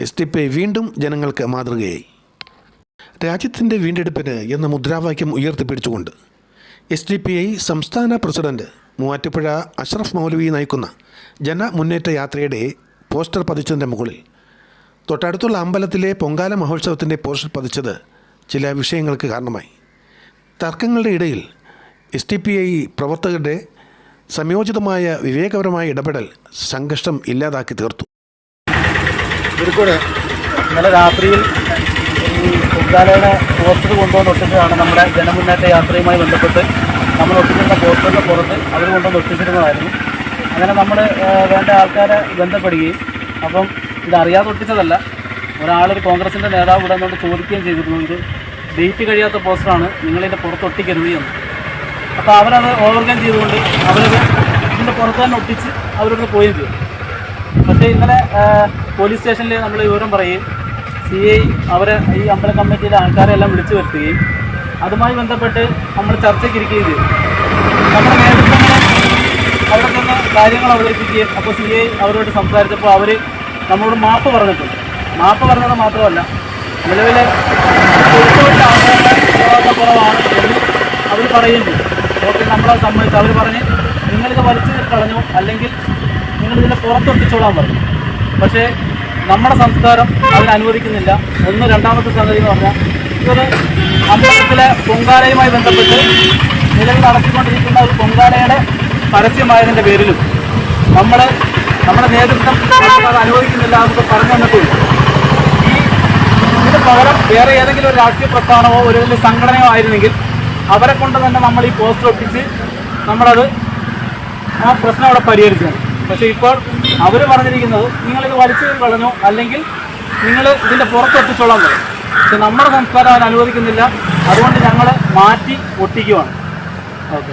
S T P വീണ്ടും ജനങ്ങൾക്ക് മാതൃകയായി. രാജ്യത്തിന്റെ വീണ്ടെടുപ്പിന് എന്ന മുദ്രാവാക്യം ഉയർത്തിപ്പിടിച്ചുകൊണ്ട് എസ് ഡി പി ഐ സംസ്ഥാന പ്രസിഡന്റ് മൂവാറ്റുപുഴ അഷ്റഫ് മൗലവി നയിക്കുന്ന ജനമുന്നേറ്റ യാത്രയുടെ പോസ്റ്റർ പതിച്ചതിന്റെ മുകളിൽ തൊട്ടടുത്തുള്ള അമ്പലത്തിലെ പൊങ്കാല മഹോത്സവത്തിന്റെ പോസ്റ്റർ പതിച്ചത് ചില വിഷയങ്ങൾക്ക് കാരണമായി. തർക്കങ്ങളുടെ ഇടയിൽ എസ് ടി പി ഐ പ്രവർത്തകരുടെ സംയോജിതമായ വിവേകപരമായ ഇടപെടൽ സംഘർഷം ഇല്ലാതാക്കി തീർത്തു. കോഴിക്കോട് ഇന്നലെ രാത്രിയിൽ ഈ പൊങ്കാലയുടെ പോസ്റ്റർ കൊണ്ടുവന്ന് ഒട്ടിച്ചതാണ് നമ്മുടെ ജനമുന്നേറ്റ യാത്രയുമായി ബന്ധപ്പെട്ട്. നമ്മൾ ഒട്ടിച്ചിരുന്ന പോസ്റ്ററിന്റെ പുറത്ത് അവർ കൊണ്ടുവന്ന് ഒട്ടിച്ചിരുന്നതായിരുന്നു. അങ്ങനെ നമ്മൾ വേണ്ട ആൾക്കാരെ ബന്ധപ്പെടുകയും അപ്പം ഇതറിയാതെ ഒട്ടിച്ചതല്ല. ഒരാളൊരു കോൺഗ്രസിന്റെ നേതാവ് ഇവിടെ നിന്നുകൊണ്ട് ചോദിക്കുകയും ചെയ്തിരുന്നു ഇത് ഡേറ്റ് കഴിയാത്ത പോസ്റ്ററാണ് നിങ്ങളിതിന്റെ പുറത്ത് ഒട്ടിക്കരുത് എന്ന്. അപ്പോൾ അവരത് ഓവർകം ചെയ്തുകൊണ്ട് അവരത് ഇതിന്റെ പുറത്ത് തന്നെ ഒട്ടിച്ച് അവരൊന്ന് പോയി ചെയ്തു. പക്ഷേ ഇന്നലെ പോലീസ് സ്റ്റേഷനിൽ നമ്മൾ വിവരം പറയുകയും സി ഐ അവരെ ഈ അമ്പല കമ്മിറ്റിയിലെ ആൾക്കാരെ എല്ലാം വിളിച്ചു വരുത്തുകയും അതുമായി ബന്ധപ്പെട്ട് നമ്മൾ ചർച്ചയ്ക്ക് ഇരിക്കുകയും ചെയ്തു. നമ്മുടെ നേതൃത്വം അവിടെ നിന്ന് കാര്യങ്ങൾ അവതരിപ്പിക്കുകയും അപ്പോൾ സി ഐ അവരോട് സംസാരിച്ചപ്പോൾ അവർ നമ്മളോട് മാപ്പ് പറഞ്ഞിട്ടുണ്ട് മാപ്പ് പറഞ്ഞത് മാത്രമല്ല നിലവിൽ ഉത്തരവാദിത്തക്കുറവാണ് എന്ന് അവർ പറയുന്നുണ്ട് ഓക്കെ നമ്മളെ സംബന്ധിച്ച് അവർ പറഞ്ഞ് നിങ്ങളിത് വലിച്ചു കളഞ്ഞു അല്ലെങ്കിൽ നിങ്ങൾ ഇതിനെ പുറത്തൊട്ടിച്ചോളാൻ പറഞ്ഞു. പക്ഷേ നമ്മുടെ സംസ്കാരം അതിന് അനുവദിക്കുന്നില്ല. ഒന്ന് രണ്ടാമത്തെ സംഗതി എന്ന് പറഞ്ഞാൽ ഇതൊരു അമ്പലത്തിലെ പൊങ്കാലയുമായി ബന്ധപ്പെട്ട് നിലവിൽ നടത്തിക്കൊണ്ടിരിക്കുന്ന ഒരു പൊങ്കാലയുടെ പരസ്യമായതിന്റെ പേരിലും നമ്മൾ നമ്മുടെ നേതൃത്വം അത് അനുവദിക്കുന്നില്ല എന്നൊക്കെ പറഞ്ഞു തന്നിട്ടുണ്ട് ഈ ഇതിന് പകരം വേറെ ഏതെങ്കിലും ഒരു രാഷ്ട്രീയ പ്രസ്ഥാനമോ ഒരു സംഘടനയോ ആയിരുന്നെങ്കിൽ അവരെ കൊണ്ട് തന്നെ നമ്മൾ ഈ പോസ്റ്റർ ഒപ്പിച്ച് നമ്മളത് ആ പ്രശ്നം അവിടെ പരിഹരിച്ചത് പക്ഷേ ഇപ്പോൾ അവർ പറഞ്ഞിരിക്കുന്നത് നിങ്ങളിത് വലിച്ചു കളഞ്ഞു അല്ലെങ്കിൽ നിങ്ങൾ ഇതിന്റെ പുറത്തെത്തിച്ചോളാൻ പറയും. പക്ഷെ നമ്മുടെ സംസ്കാരം അവൻ അനുവദിക്കുന്നില്ല. അതുകൊണ്ട് ഞങ്ങൾ മാറ്റി ഒട്ടിക്കുവാണ്. ഓക്കെ